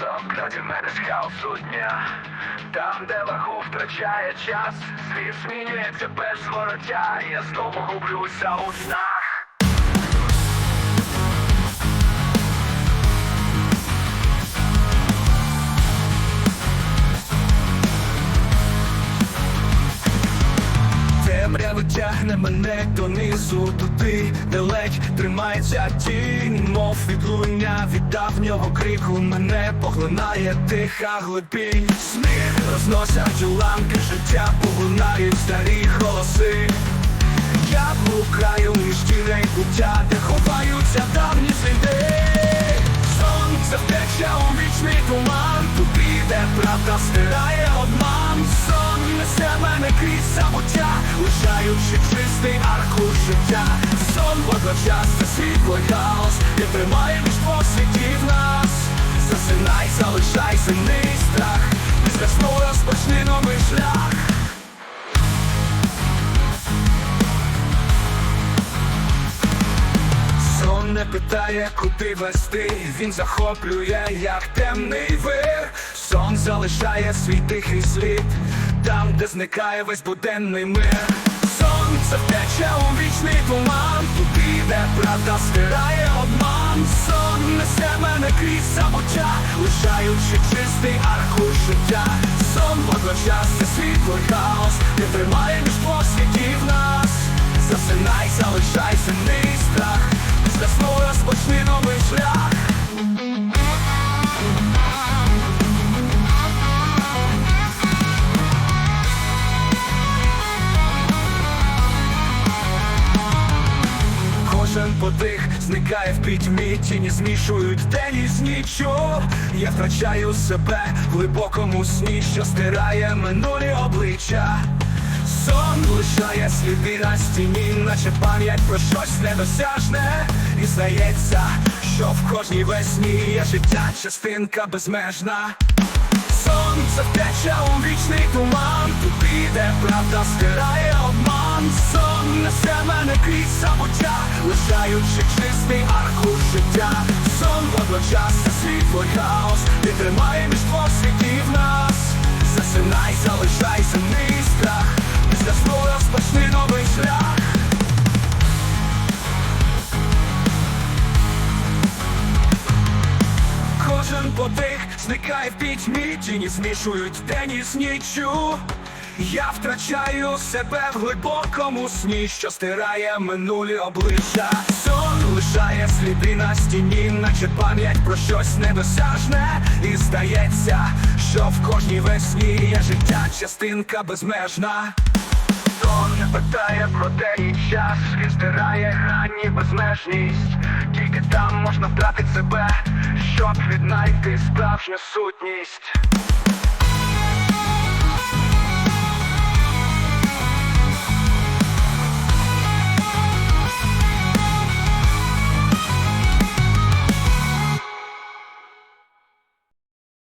сон, краді мене з хаосу дня Там, де вагу втрачає час Світ змінюється без вороття, Я знову гублюся у снах Темрява тягне мене донизу туди, де ледь тримається тінь, мов відлуння від давнього крику мене поглинає тиха глибінь. Сни розносять уламки життя, поглинають старі голоси. Я блукаю між тіней буття, де ховаються давні сліди. Сонце втече у вічний туман, туди, де правда стирає забуття, лишаючи чистий аркуш життя. Сон водночас світло й хаос, де тримає між двох нас. Засинай, залишай сильний страх, після сну розпочни новий шлях. Сон не питає, куди вести, він захоплює, як темний вир. Сон залишає свій тихий слід, там, де зникає весь буденний мир. Сонце втече у вічний туман, туди, де правда стирає обман. Сон несе мене крізь забуття, лишаючи чистий аркуш життя. Подих зникає в пітьмі, тіні змішують день із ніччю Я втрачаю себе в глибокому сні, що стирає минулі обличчя. Сон лишає сліди на стіні, наче пам'ять про щось недосяжне. І здається, що в кожній весні є життя, частинка безмежна. Сонце втече у вічний туман, туди, де правда стирає несе мене крізь забуття, лишаючи чистий аркуш життя. Сон водночас це світло й хаос, ти тримає між двох світів нас. Засинай, залишай земний страх, після сну розпочни новий шлях. Кожен подих зникає в пітьмі, тіні змішують день із ніччю. Я втрачаю себе в глибокому сні, що стирає минулі обличчя. Сон лишає сліди на стіні, наче пам'ять про щось недосяжне. І здається, що в кожній весні є життя, частинка безмежна. Сон не питає про день і час, він стирає грані безмежність. Тільки там можна втратити себе, щоб віднайти справжню сутність.